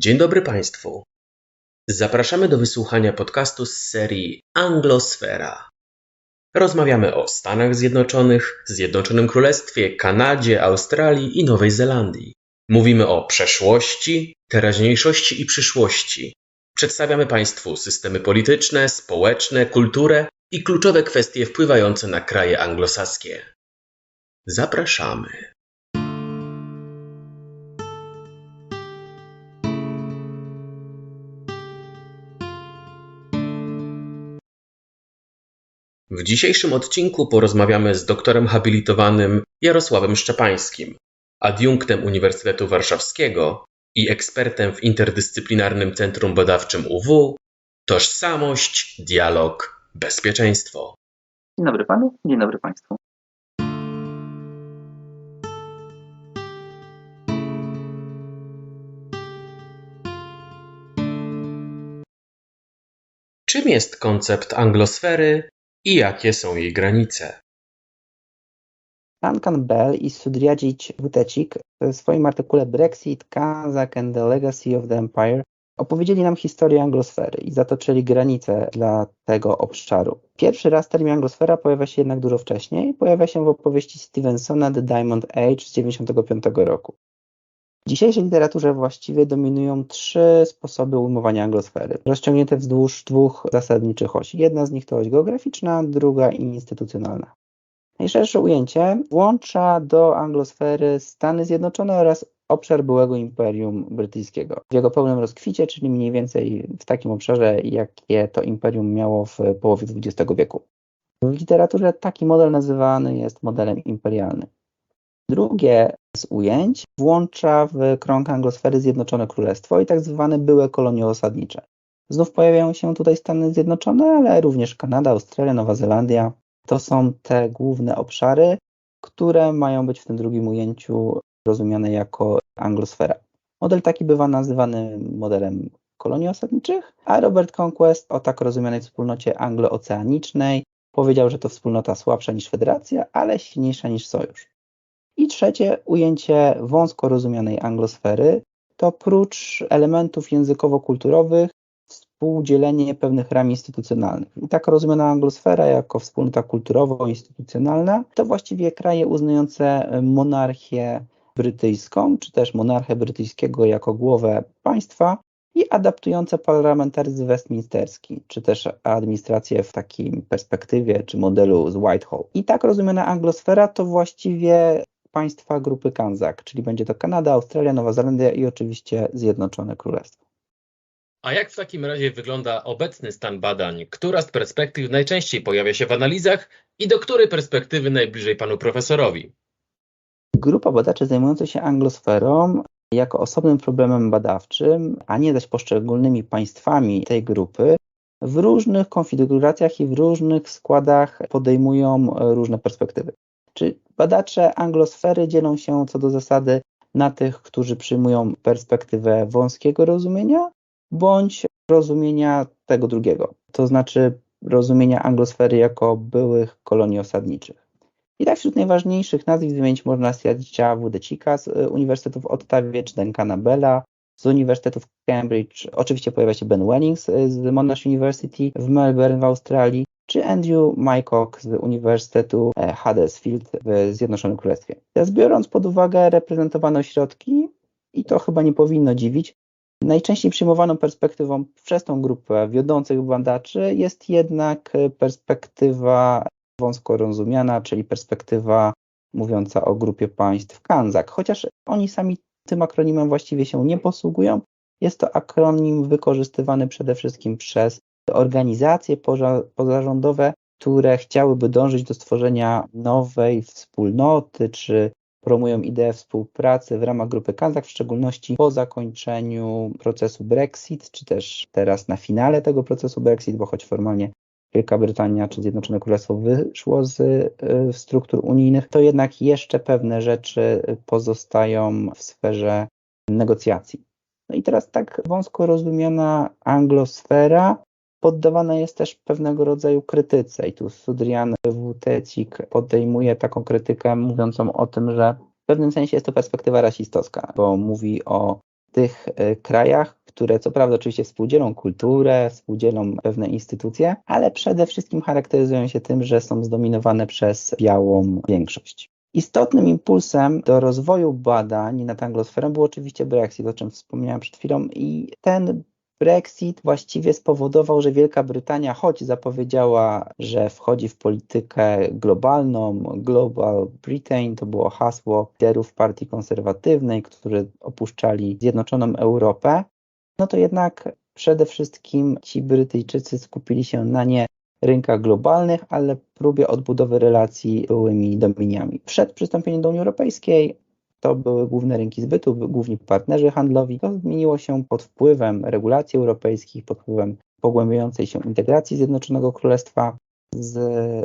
Dzień dobry Państwu. Zapraszamy do wysłuchania podcastu z serii Anglosfera. Rozmawiamy o Stanach Zjednoczonych, Zjednoczonym Królestwie, Kanadzie, Australii i Nowej Zelandii. Mówimy o przeszłości, teraźniejszości i przyszłości. Przedstawiamy Państwu systemy polityczne, społeczne, kulturę i kluczowe kwestie wpływające na kraje anglosaskie. Zapraszamy. W dzisiejszym odcinku porozmawiamy z doktorem habilitowanym Jarosławem Szczepańskim, adiunktem Uniwersytetu Warszawskiego i ekspertem w interdyscyplinarnym centrum badawczym UW Tożsamość, dialog, bezpieczeństwo. Dzień dobry panu, dzień dobry państwu. Czym jest koncept anglosfery jakie są jej granice? Duncan Bell i Sudhiraj Vutecik w swoim artykule Brexit, Kazakh and the Legacy of the Empire opowiedzieli nam historię anglosfery i zatoczyli granice dla tego obszaru. Pierwszy raz termin anglosfera pojawia się jednak dużo wcześniej. Pojawia się w opowieści Stevensona The Diamond Age z 1995 roku. W dzisiejszej literaturze właściwie dominują trzy sposoby ujmowania anglosfery, rozciągnięte wzdłuż dwóch zasadniczych osi. Jedna z nich to oś geograficzna, druga instytucjonalna. Najszersze ujęcie włącza do anglosfery Stany Zjednoczone oraz obszar byłego Imperium Brytyjskiego. W jego pełnym rozkwicie, czyli mniej więcej w takim obszarze, jakie to imperium miało w połowie XX wieku. W literaturze taki model nazywany jest modelem imperialnym. Drugie z ujęć włącza w krąg anglosfery Zjednoczone Królestwo i tak zwane były kolonie osadnicze. Znów pojawiają się tutaj Stany Zjednoczone, ale również Kanada, Australia, Nowa Zelandia. To są te główne obszary, które mają być w tym drugim ujęciu rozumiane jako anglosfera. Model taki bywa nazywany modelem kolonii osadniczych, a Robert Conquest o tak rozumianej wspólnocie anglooceanicznej powiedział, że to wspólnota słabsza niż federacja, ale silniejsza niż sojusz. I trzecie ujęcie wąsko rozumianej anglosfery to prócz elementów językowo-kulturowych współdzielenie pewnych ram instytucjonalnych. I tak rozumiana anglosfera jako wspólnota kulturowo-instytucjonalna to właściwie kraje uznające monarchię brytyjską, czy też monarchę brytyjskiego jako głowę państwa i adaptujące parlamentaryzm westminsterski, czy też administrację w takim perspektywie, czy modelu z Whitehall. I tak rozumiana anglosfera to właściwie państwa grupy Kanzak, czyli będzie to Kanada, Australia, Nowa Zelandia i oczywiście Zjednoczone Królestwo. A jak w takim razie wygląda obecny stan badań? Która z perspektyw najczęściej pojawia się w analizach i do której perspektywy najbliżej panu profesorowi? Grupa badaczy zajmująca się anglosferą jako osobnym problemem badawczym, a nie zaś poszczególnymi państwami tej grupy, w różnych konfiguracjach i w różnych składach podejmują różne perspektywy. Czy badacze anglosfery dzielą się co do zasady na tych, którzy przyjmują perspektywę wąskiego rozumienia, bądź rozumienia tego drugiego, to znaczy rozumienia anglosfery jako byłych kolonii osadniczych. I tak wśród najważniejszych nazwisk wymienić można Siadzicia Wudecika z Uniwersytetu w Ottawie, czy Duncana Bella z Uniwersytetu w Cambridge. Oczywiście pojawia się Ben Wellings z Monash University w Melbourne w Australii, czy Andrew Mycock z Uniwersytetu Huddersfield w Zjednoczonym Królestwie. Teraz biorąc pod uwagę reprezentowane ośrodki, i to chyba nie powinno dziwić, Najczęściej przyjmowaną perspektywą przez tą grupę wiodących badaczy jest jednak perspektywa wąsko rozumiana, czyli perspektywa mówiąca o grupie państw Kanzak. Chociaż oni sami tym akronimem właściwie się nie posługują, jest to akronim wykorzystywany przede wszystkim przez organizacje pozarządowe, które chciałyby dążyć do stworzenia nowej wspólnoty czy promują ideę współpracy w ramach grupy Kazak, w szczególności po zakończeniu procesu Brexit, czy też teraz na finale tego procesu Brexit, bo choć formalnie Wielka Brytania czy Zjednoczone Królestwo wyszło z y, struktur unijnych, to jednak jeszcze pewne rzeczy pozostają w sferze negocjacji. No i teraz tak wąsko rozumiana anglosfera poddawana jest też pewnego rodzaju krytyce i tu Sudrian Wutecik podejmuje taką krytykę mówiącą o tym, że w pewnym sensie jest to perspektywa rasistowska, bo mówi o tych e, krajach, które co prawda oczywiście współdzielą kulturę, współdzielą pewne instytucje, ale przede wszystkim charakteryzują się tym, że są zdominowane przez białą większość. Istotnym impulsem do rozwoju badań nad anglosferą był oczywiście Brexit, o czym wspomniałem przed chwilą, i ten Brexit właściwie spowodował, że Wielka Brytania, choć zapowiedziała, że wchodzi w politykę globalną, Global Britain, to było hasło liderów partii konserwatywnej, którzy opuszczali Zjednoczoną Europę, no to jednak przede wszystkim ci Brytyjczycy skupili się na nie rynkach globalnych, ale próbie odbudowy relacji z byłymi dominiami. Przed przystąpieniem do Unii Europejskiej to były główne rynki zbytu, główni partnerzy handlowi. To zmieniło się pod wpływem regulacji europejskich, pod wpływem pogłębiającej się integracji Zjednoczonego Królestwa z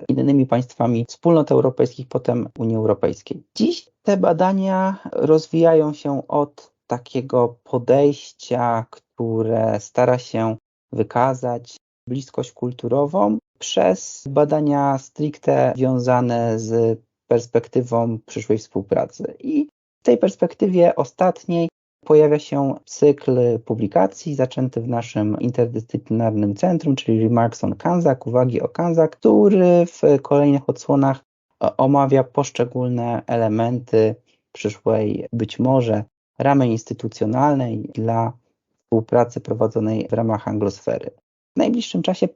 innymi państwami wspólnot europejskich, potem Unii Europejskiej. Dziś te badania rozwijają się od takiego podejścia, które stara się wykazać bliskość kulturową przez badania stricte związane z perspektywą przyszłej współpracy. I w tej perspektywie ostatniej pojawia się cykl publikacji zaczęty w naszym interdyscyplinarnym centrum, czyli Remarks on Kanzak, uwagi o Kanzak, który w kolejnych odsłonach omawia poszczególne elementy przyszłej być może ramy instytucjonalnej dla współpracy prowadzonej w ramach anglosfery. W najbliższym czasie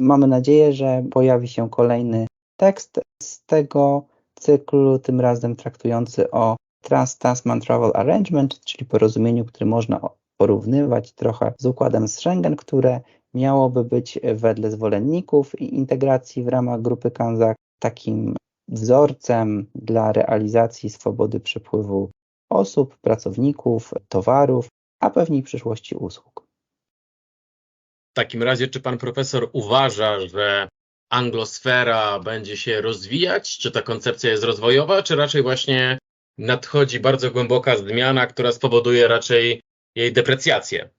mamy nadzieję, że pojawi się kolejny tekst z tego cyklu, tym razem traktujący o Trans-Tasman Travel Arrangement, czyli porozumieniu, które można porównywać trochę z układem z Schengen, które miałoby być wedle zwolenników integracji w ramach grupy Kanzak takim wzorcem dla realizacji swobody przepływu osób, pracowników, towarów, a pewnie przyszłości usług. W takim razie, czy pan profesor uważa, że anglosfera będzie się rozwijać? Czy ta koncepcja jest rozwojowa, czy raczej właśnie nadchodzi bardzo głęboka zmiana, która spowoduje raczej jej deprecjację?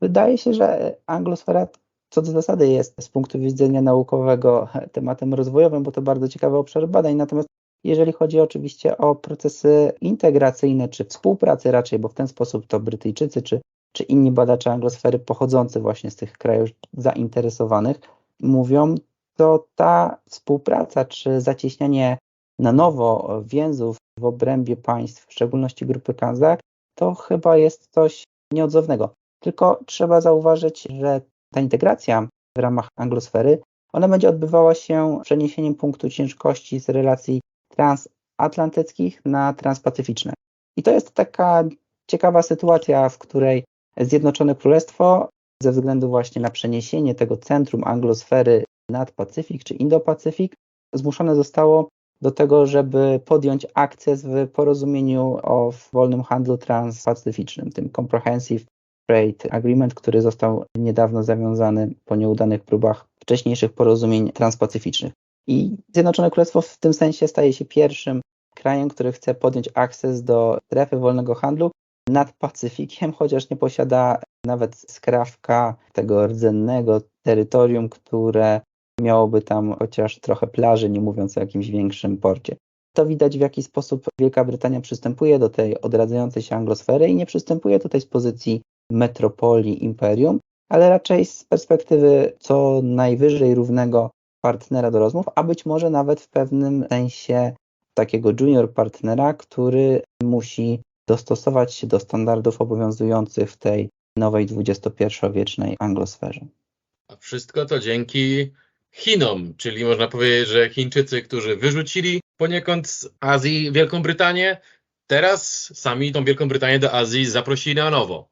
Wydaje się, że anglosfera co do zasady jest z punktu widzenia naukowego tematem rozwojowym, bo to bardzo ciekawy obszar badań. Natomiast jeżeli chodzi oczywiście o procesy integracyjne czy współpracy raczej, bo w ten sposób to Brytyjczycy czy, czy inni badacze anglosfery pochodzący właśnie z tych krajów zainteresowanych mówią, to ta współpraca czy zacieśnianie na nowo więzów w obrębie państw, w szczególności grupy Kanzak, to chyba jest coś nieodzownego. Tylko trzeba zauważyć, że ta integracja w ramach anglosfery, ona będzie odbywała się przeniesieniem punktu ciężkości z relacji transatlantyckich na transpacyficzne. I to jest taka ciekawa sytuacja, w której Zjednoczone Królestwo ze względu właśnie na przeniesienie tego centrum anglosfery nad Pacyfik czy Indo-Pacyfik zmuszone zostało do tego, żeby podjąć akces w porozumieniu o wolnym handlu transpacyficznym, tym Comprehensive Trade Agreement, który został niedawno zawiązany po nieudanych próbach wcześniejszych porozumień transpacyficznych. I Zjednoczone Królestwo w tym sensie staje się pierwszym krajem, który chce podjąć akces do strefy wolnego handlu nad Pacyfikiem, chociaż nie posiada nawet skrawka tego rdzennego terytorium, które miałoby tam chociaż trochę plaży, nie mówiąc o jakimś większym porcie. To widać, w jaki sposób Wielka Brytania przystępuje do tej odradzającej się anglosfery i nie przystępuje tutaj z pozycji metropolii imperium, ale raczej z perspektywy co najwyżej równego partnera do rozmów, a być może nawet w pewnym sensie takiego junior partnera, który musi dostosować się do standardów obowiązujących w tej nowej XXI-wiecznej anglosferze. A wszystko to dzięki Chinom, czyli można powiedzieć, że Chińczycy, którzy wyrzucili poniekąd z Azji Wielką Brytanię, teraz sami tą Wielką Brytanię do Azji zaprosili na nowo.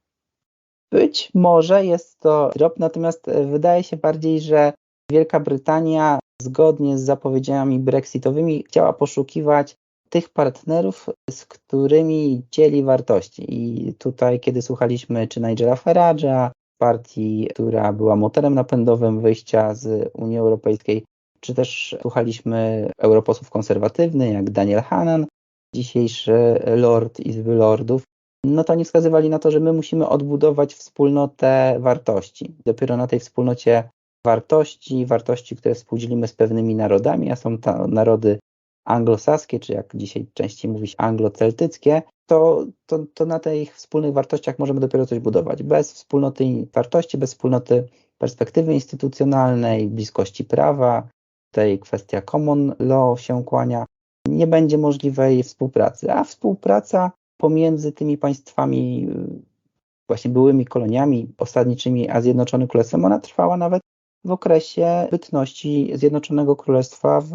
Być może jest to drop, natomiast wydaje się bardziej, że Wielka Brytania zgodnie z zapowiedziami brexitowymi chciała poszukiwać tych partnerów, z którymi dzieli wartości. I tutaj, kiedy słuchaliśmy czy Nigela Farage'a, partii, która była motorem napędowym wyjścia z Unii Europejskiej, czy też słuchaliśmy europosłów konserwatywnych, jak Daniel Hannan, dzisiejszy Lord Izby Lordów, no to oni wskazywali na to, że my musimy odbudować wspólnotę wartości. Dopiero na tej wspólnocie wartości, wartości, które współdzielimy z pewnymi narodami, a są to narody anglosaskie, czy jak dzisiaj częściej mówić angloceltyckie, to, to, to na tych wspólnych wartościach możemy dopiero coś budować. Bez wspólnoty wartości, bez wspólnoty perspektywy instytucjonalnej, bliskości prawa, tutaj kwestia common law się kłania, nie będzie możliwej współpracy. A współpraca pomiędzy tymi państwami, właśnie byłymi koloniami osadniczymi, a Zjednoczonym Królestwem, ona trwała nawet w okresie bytności Zjednoczonego Królestwa w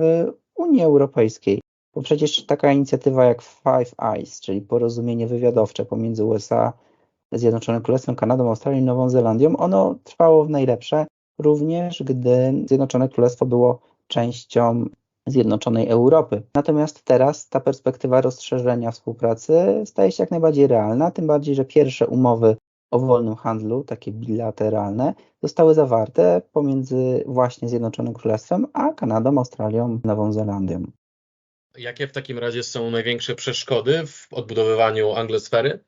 Unii Europejskiej. Bo przecież taka inicjatywa jak Five Eyes, czyli porozumienie wywiadowcze pomiędzy USA, Zjednoczonym Królestwem, Kanadą, Australią i Nową Zelandią, ono trwało w najlepsze, również gdy Zjednoczone Królestwo było częścią Zjednoczonej Europy. Natomiast teraz ta perspektywa rozszerzenia współpracy staje się jak najbardziej realna, tym bardziej, że pierwsze umowy o wolnym handlu, takie bilateralne, zostały zawarte pomiędzy właśnie Zjednoczonym Królestwem a Kanadą, Australią, Nową Zelandią. Jakie w takim razie są największe przeszkody w odbudowywaniu anglosfery?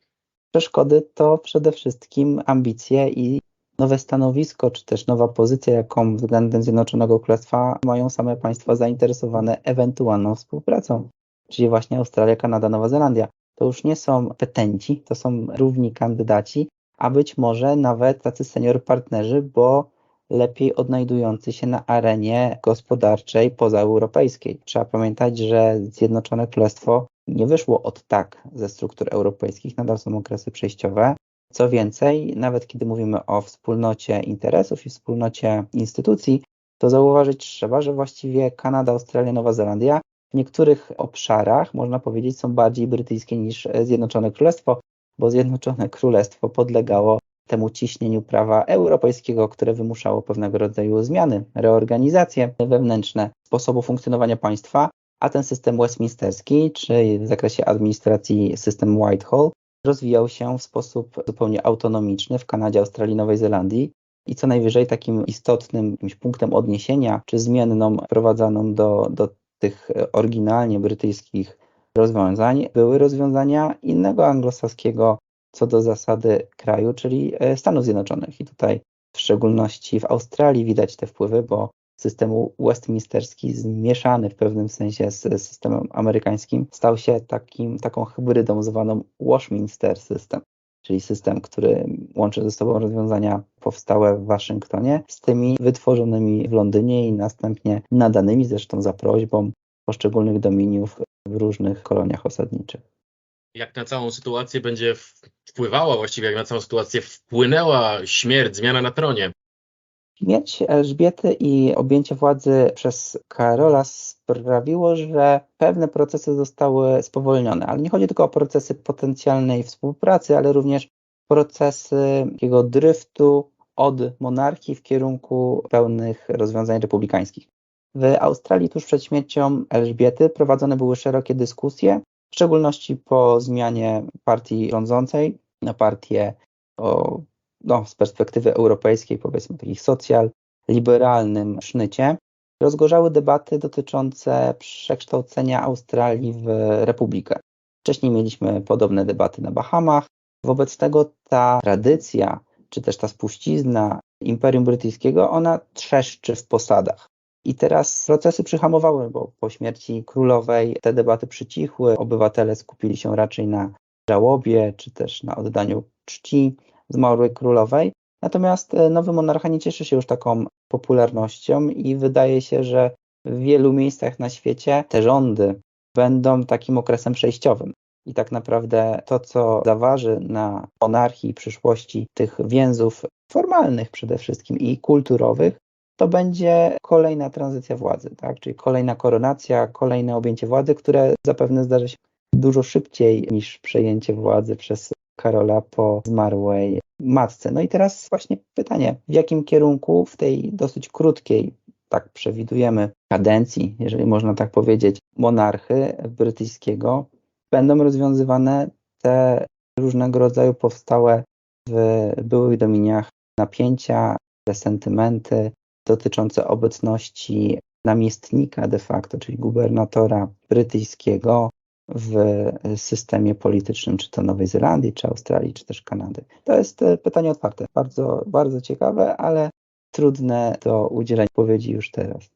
Przeszkody to przede wszystkim ambicje i nowe stanowisko, czy też nowa pozycja, jaką względem Zjednoczonego Królestwa mają same państwa zainteresowane ewentualną współpracą, czyli właśnie Australia, Kanada, Nowa Zelandia. To już nie są petenci, to są równi kandydaci, a być może nawet tacy senior partnerzy, bo lepiej odnajdujący się na arenie gospodarczej pozaeuropejskiej. Trzeba pamiętać, że Zjednoczone Królestwo nie wyszło od tak ze struktur europejskich, nadal są okresy przejściowe. Co więcej, nawet kiedy mówimy o wspólnocie interesów i wspólnocie instytucji, to zauważyć trzeba, że właściwie Kanada, Australia, Nowa Zelandia w niektórych obszarach, można powiedzieć, są bardziej brytyjskie niż Zjednoczone Królestwo, bo Zjednoczone Królestwo podlegało temu ciśnieniu prawa europejskiego, które wymuszało pewnego rodzaju zmiany, reorganizacje wewnętrzne sposobu funkcjonowania państwa, a ten system westminsterski, czy w zakresie administracji system Whitehall, rozwijał się w sposób zupełnie autonomiczny w Kanadzie, Australii, Nowej Zelandii. I co najwyżej takim istotnym jakimś punktem odniesienia, czy zmienną wprowadzaną do, do tych oryginalnie brytyjskich rozwiązań, były rozwiązania innego anglosaskiego co do zasady kraju, czyli Stanów Zjednoczonych. I tutaj w szczególności w Australii widać te wpływy, bo system westminsterski zmieszany w pewnym sensie z systemem amerykańskim stał się takim, taką hybrydą zwaną Washminster System, czyli system, który łączy ze sobą rozwiązania powstałe w Waszyngtonie z tymi wytworzonymi w Londynie i następnie nadanymi zresztą za prośbą poszczególnych dominiów w różnych koloniach osadniczych jak na całą sytuację będzie wpływała, właściwie jak na całą sytuację wpłynęła śmierć, zmiana na tronie. Śmierć Elżbiety i objęcie władzy przez Karola sprawiło, że pewne procesy zostały spowolnione, ale nie chodzi tylko o procesy potencjalnej współpracy, ale również procesy takiego dryftu od monarchii w kierunku pełnych rozwiązań republikańskich. W Australii tuż przed śmiercią Elżbiety prowadzone były szerokie dyskusje w szczególności po zmianie partii rządzącej na partię o, no, z perspektywy europejskiej, powiedzmy takich socjal, liberalnym sznycie, rozgorzały debaty dotyczące przekształcenia Australii w republikę. Wcześniej mieliśmy podobne debaty na Bahamach. Wobec tego ta tradycja, czy też ta spuścizna Imperium Brytyjskiego, ona trzeszczy w posadach. I teraz procesy przyhamowały, bo po śmierci królowej te debaty przycichły. Obywatele skupili się raczej na żałobie, czy też na oddaniu czci zmarłej królowej. Natomiast e, nowy monarcha nie cieszy się już taką popularnością i wydaje się, że w wielu miejscach na świecie te rządy będą takim okresem przejściowym. I tak naprawdę to, co zaważy na monarchii przyszłości tych więzów formalnych przede wszystkim i kulturowych, to będzie kolejna tranzycja władzy, tak? czyli kolejna koronacja, kolejne objęcie władzy, które zapewne zdarzy się dużo szybciej niż przejęcie władzy przez Karola po zmarłej matce. No i teraz właśnie pytanie, w jakim kierunku w tej dosyć krótkiej, tak przewidujemy, kadencji, jeżeli można tak powiedzieć, monarchy brytyjskiego, będą rozwiązywane te różnego rodzaju powstałe w byłych dominiach napięcia, te sentymenty, dotyczące obecności namiestnika de facto, czyli gubernatora brytyjskiego w systemie politycznym, czy to Nowej Zelandii, czy Australii, czy też Kanady. To jest e, pytanie otwarte, bardzo, bardzo ciekawe, ale trudne do udzielenia odpowiedzi już teraz.